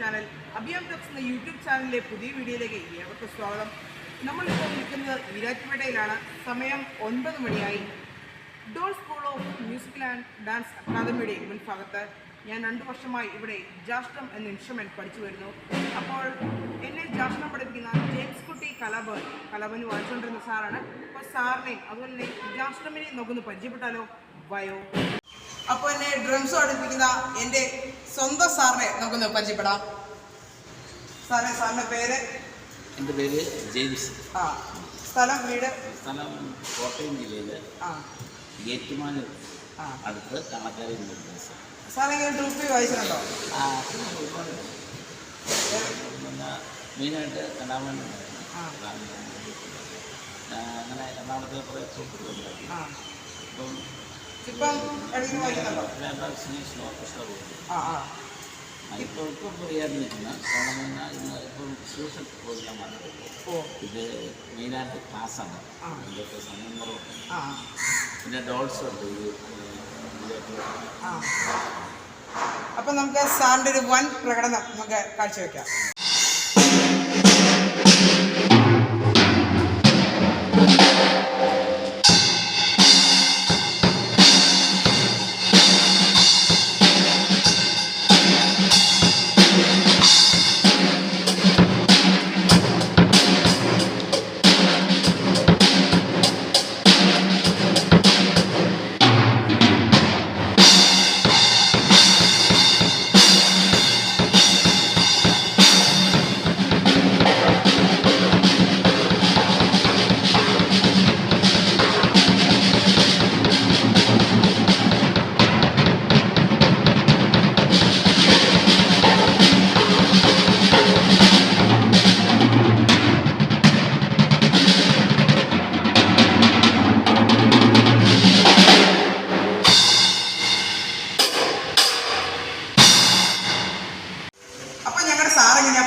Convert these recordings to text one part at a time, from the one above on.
Channel Abhiyam techs എന്ന YouTube ചാനലിലെ പുതിയ വീഡിയോയിലേക്ക് ഏവർക്കും സ്വാഗതം. നമ്മളിപ്പോൾ നിൽക്കുന്നത് ഈരാറ്റുപേട്ടയിലാണ്. സമയം ഒൻപത് മണിയായി. Doll school of musical and dance അക്കാദമിയുടെ മുൻഭാഗത്ത് ഞാൻ രണ്ട് വർഷമായി ഇവിടെ ജാഷ്ട്രം എന്ന ഇൻസ്ട്രുമെന്റ് പഠിച്ചു വരുന്നു. അപ്പോൾ എന്നെ ജാഷ്ട്രം പഠിപ്പിക്കുന്ന ജെയിംസ് കുട്ടി കലബൻ കലബന് വായിച്ചുകൊണ്ടിരുന്ന സാറാണ്. അപ്പോൾ സാറിനെയും അതുപോലെ തന്നെ ജാഷ്ട്രമിനെയും നമുക്കൊന്ന് പരിചയപ്പെട്ടാലോ? വയോ? അപ്പോൾ എന്നെ ഡ്രംസ് പഠിപ്പിക്കുന്ന എന്റെ സ്വന്തം സാറിനെ നമുക്കൊന്ന് പരിചയപ്പെടാം സാറേ സാറിന്റെ പേര്? എന്റെ പേര് ജെയിംസ്. ആ സ്ഥലം വീട്? സ്ഥലം കോട്ടയം ജില്ലയിലെ ആ. ഏറ്റുമാനൂർ അടുത്ത് കണക്കാരി സാറേ ഇങ്ങനെ ട്രൂപ്പി വായിച്ചിട്ടുണ്ടോ? ആ ഒരുപാട് പിന്നെ മെയിനായിട്ട് രണ്ടാമത്തെ. അങ്ങനെ എറണാകുളത്തെ കുറേ സുഹൃത്തുക്കളുണ്ട് ആ. ഇപ്പം വായിക്കുന്നുണ്ടോ? ഓർക്കസ്ട്ര ആ. ആ ഇപ്പോൾ ഇന്ന് ഇപ്പം ഇത് മെയിനായിട്ട് ക്ലാസ്സാണ്. ഇതൊക്കെ പിന്നെ ഡോൾസ് ഉണ്ട്. ഈ ആ അപ്പം നമുക്ക് സാറിന്റെ ഒരു വൻ പ്രകടനം നമുക്ക് കാഴ്ചവെക്കാം.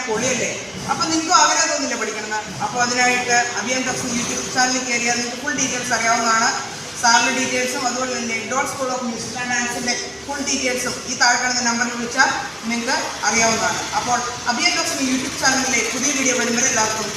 പൊളിയല്ലേ അപ്പോൾ നിങ്ങൾക്കും ആഗ്രഹം തോന്നില്ല പഠിക്കണമെന്ന്. അപ്പോൾ അതിനായിട്ട് അഭിയാൻ യൂട്യൂബ് ചാനലിൽ കയറിയാൽ നിങ്ങൾക്ക് ഫുൾ ഡീറ്റെയിൽസ് അറിയാവുന്നതാണ്. സാറിന്റെ ഡീറ്റെയിൽസും അതുപോലെ തന്നെ doll school of music and ഡാൻസിന്റെ ഫുൾ ഡീറ്റെയിൽസും ഈ താഴെ കാണുന്ന നമ്പറിൽ വിളിച്ചാൽ നിങ്ങൾക്ക് അറിയാവുന്നതാണ്. അപ്പോൾ അഭിയാൻ യൂട്യൂബ് ചാനലിലെ പുതിയ വീഡിയോ വരുമ്പോൾ എല്ലാവർക്കും